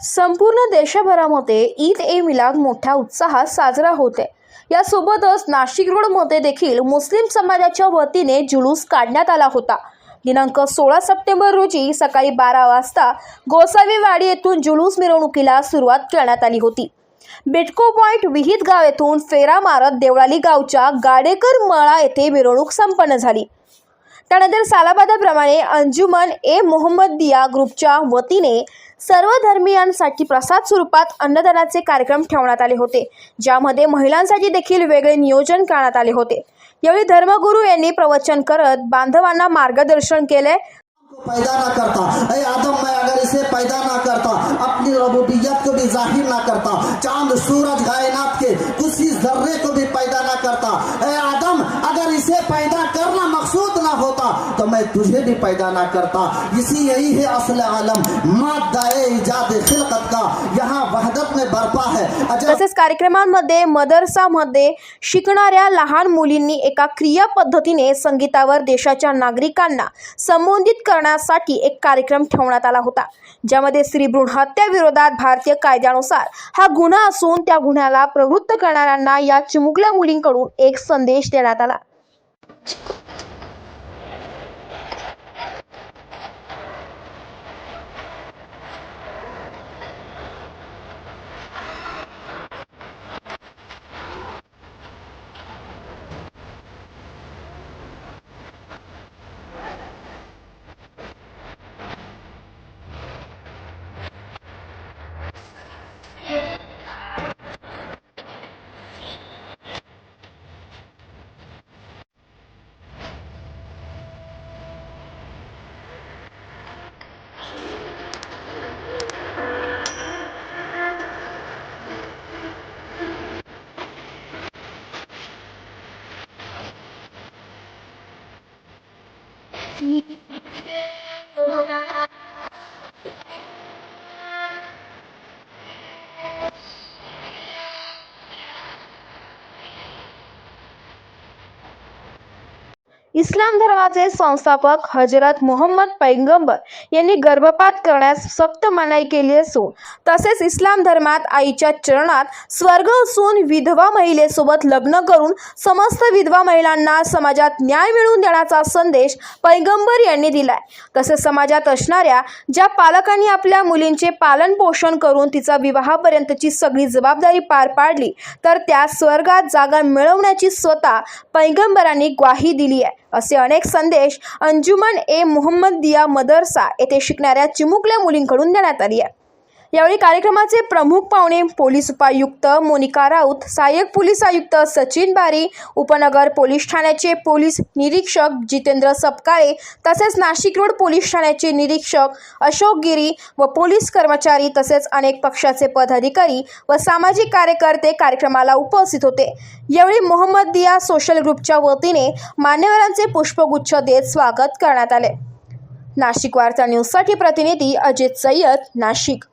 संपूर्ण देशभरामध्ये ईद ए मिलाद मोठ्या उत्साहात साजरा होते. यासोबतच नाशिक रोडमध्ये देखील मुस्लिम समाजाच्या वतीने जुलूस काढण्यात आला होता. दिनांक सोळा सप्टेंबर रोजी सकाळी बारा वाजता गोसावीवाडी येथून जुलूस मिरवणुकीला सुरुवात करण्यात आली होती. बेटको पॉइंट विहित गाव येथून फेरा मारत देवळाली गावच्या गाडेकर मळा येथे मिरवणूक संपन्न झाली. त्यानंतर सालाबादाप्रमाणे अंजुमन ए. मोहम्मदिया ग्रुपच्या वतीने सर्व धर्मियांसाठी प्रसाद स्वरूपात अन्नदानाचे कार्यक्रम ठेवण्यात आले होते ज्यामध्ये महिलांसाठी देखील वेगळे नियोजन करण्यात आले होते. यावेळी धर्मगुरू यांनी प्रवचन करत बांधवांना मार्गदर्शन केले. पैदा ना करता. अरे आदम मैं अगर इसे पैदा ना करता अपनी रबूबियत को भी जाहिर ना करता चांद सूरज कायनात के किसी जर्रे को भी पैदा ना करता। अरे आदम अगर इसे पैदा करना मकसूद होता तो मैं तुझे भी पैदा ना करता। इसी यही है असल आलम। मादाए इजाद खिलकत का। यहाँ वहदत में है। तसेच कार्यक्रमांमध्ये मदरसामध्ये शिकणाऱ्या लहान मुलींनी एका क्रिया पद्धतीने संगीतावर देशाच्या नागरिकांना संबोधित करण्यासाठी एक कार्यक्रम ठेवण्यात आला होता ज्यामध्ये स्त्री भ्रूण हत्याविरोधात भारतीय कायद्यानुसार हा गुन्हा असून त्या गुन्ह्याला प्रवृत्त करणाऱ्यांना या चिमुकल्या मुलींकडून एक संदेश देण्यात आला. 你 इस्लाम धर्माचे संस्थापक हजरत मोहम्मद पैगंबर यांनी गर्भपात करण्यास सक्त मनाई केली असून तसेच इस्लाम धर्मात आईच्या चरणात स्वर्ग असून विधवा महिलेसोबत लग्न करून समस्त विधवा महिलांना समाजात न्याय मिळवून देण्याचा संदेश पैगंबर यांनी दिलाय. तसेच समाजात असणाऱ्या ज्या पालकांनी आपल्या मुलींचे पालन पोषण करून तिचा विवाहापर्यंतची सगळी जबाबदारी पार पाडली तर त्या स्वर्गात जागा मिळवण्याची स्वतः पैगंबरांनी ग्वाही दिली आहे. असे अनेक संदेश अंजुमन ए मोहम्मदिया मदरसा येथे शिकणाऱ्या चिमुकल्या मुलींकडून देण्यात आली आहे. यावेळी कार्यक्रमाचे प्रमुख पाहुणे पोलीस उपायुक्त मोनिका राऊत सहाय्यक पोलीस आयुक्त सचिन बारी उपनगर पोलीस ठाण्याचे पोलीस निरीक्षक जितेंद्र सपकाळे तसेच नाशिक रोड पोलीस ठाण्याचे निरीक्षक अशोक गिरी व पोलीस कर्मचारी तसेच अनेक पक्षाचे पदाधिकारी व सामाजिक कार्यकर्ते कार्यक्रमाला उपस्थित होते. यावेळी मोहम्मदिया सोशल ग्रुपच्या वतीने मान्यवरांचे पुष्पगुच्छ देत स्वागत करण्यात आले. नाशिक वार्ता न्यूजसाठी प्रतिनिधी अजित सय्यद नाशिक.